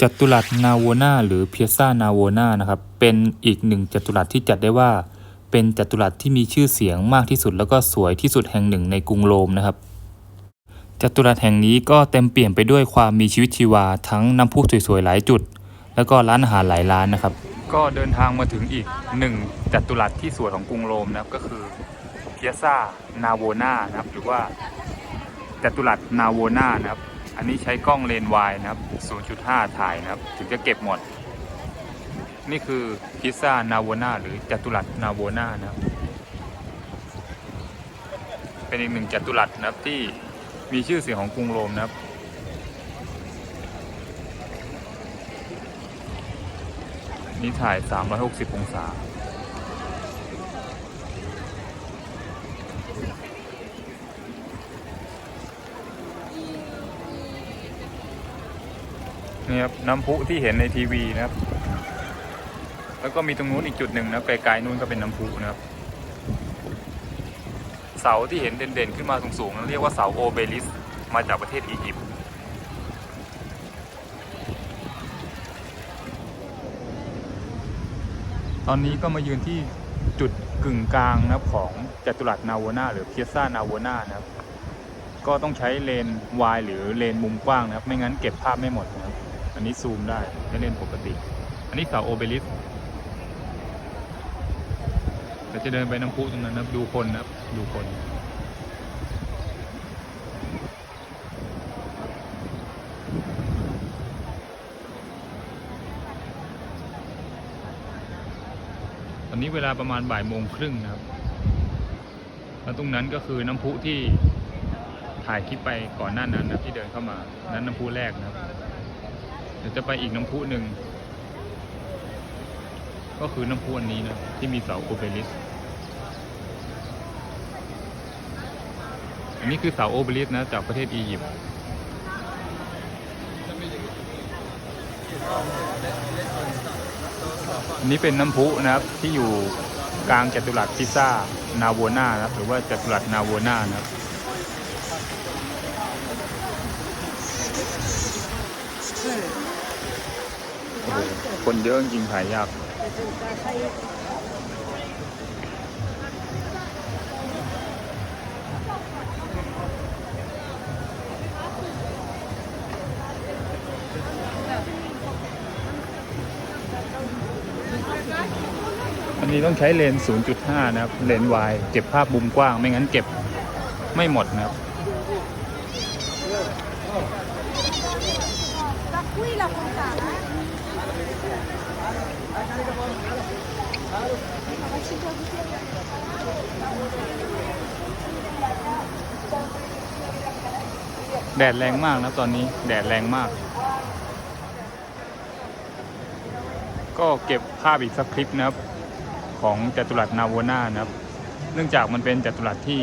จัตุรัสนาโวนาหรือเพียซ่านาโวนานะครับเป็นอีกหนึ่งจัตุรัสที่จัดได้ว่า เป็นจัตุรัสที่มีชื่อเสียงมากที่สุดแล้วก็สวยที่สุดแห่งหนึ่งในกรุงโรมนะครับจัตุรัสแห่งนี้ก็เต็มเปี่ยมไปด้วยความมีชีวิตชีวาทั้งน้ำพุสวยๆหลายจุด แล้วก็ร้านอาหารหลายร้านนะครับ ก็เดินทางมาถึงอีกหนึ่งจัตุรัสที่สวยของกรุงโรมนะครับก็คือเพียซ่านาโวนานะครับหรือว่าจัตุรัสนาโวนานะครับ อันนี้ใช้กล้องเลนส์วายนะครับ 0.5 ถ่ายนะครับ ถึงจะเก็บหมด นี่คือพิซซ่านาโวนาหรือจัตุรัสนาโวนานะครับ เป็นอีกหนึ่งจัตุรัสนะครับที่มีชื่อเสียงของกรุงโรมนะครับ นี่ถ่าย 360 องศา นี่ครับน้ำพุที่เห็นในทีวีนะครับ แล้วก็มีตรงนู้นอีกจุดหนึ่งนะไกลๆนู้นก็เป็นน้ำพุนะครับ เสาที่เห็นเด่นๆขึ้นมาสูงๆนั้นเรียกว่าเสาโอเบลิสมาจากประเทศอียิปต์ตอนนี้ก็มายืนที่จุดกึ่งกลางนะครับของจัตุรัสนาวนาหรือเพียซ่านาวนานะครับ ก็ต้องใช้เลนวายหรือเลนมุมกว้างนะครับ ไม่งั้นเก็บภาพไม่หมดนะครับ อันนี้ซูมได้ไม่เลนปกติ อันนี้เสาโอเบลิสเราจะเดินไปน้ำพุตรงนั้นนะดูคนนะดูคน ตอนนี้เวลาประมาณบ่ายโมงครึ่งนะครับ แล้วตรงนั้นก็คือน้ำพุที่ถ่ายคลิปไปก่อนหน้านั้นนะที่เดินเข้ามา นั้นน้ำพุแรกนะครับ เดี๋ยวจะไปอีกน้ำพุหนึ่ง ก็คือน้ำพุอันนี้นะ ที่มีเสาโอเบลิส อันนี้คือเสาโอเบลิสนะ จากประเทศอียิปต์อันนี้เป็นน้ำพุนะครับที่อยู่กลางจัตุรัสพิซซ่านาโวนานะครับ หรือว่าจัตุรัสนาโวนานะครับโอ้โห คนเยอะจริงถ่ายยากอันนี้ต้องใช้เลน 0.5 นะครับ เลนวายเก็บภาพมุมกว้าง ไม่งั้นเก็บไม่หมดนะครับ แดดแรงมากนะตอนนี้แดดแรงมาก ก็เก็บภาพอีกสักคลิปนะครับ ของจัตุรัสนาวนานะครับ เนื่องจากมันเป็นจัตุรัสที่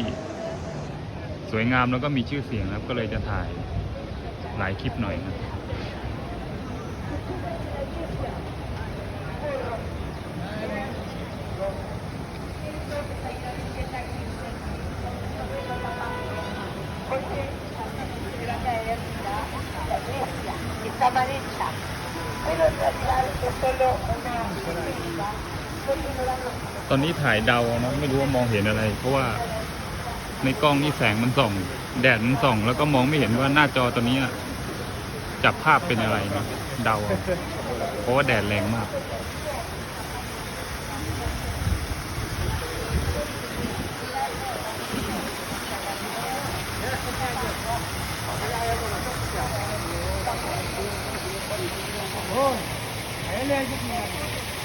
สวยงามแล้วก็มีชื่อเสียงนะครับก็เลยจะถ่ายหลายคลิปหน่อยนะ ตอนนี้ถ่ายเดานะไม่รู้ว่ามองเห็นอะไร เพราะว่าในกล้องนี่แสงมันส่อง แดดมันส่อง แล้วก็มองไม่เห็นว่าหน้าจอตัวนี้จับภาพเป็นอะไรนะ เดาเอาเพราะว่าแดดแรงมาก Oh, ele é de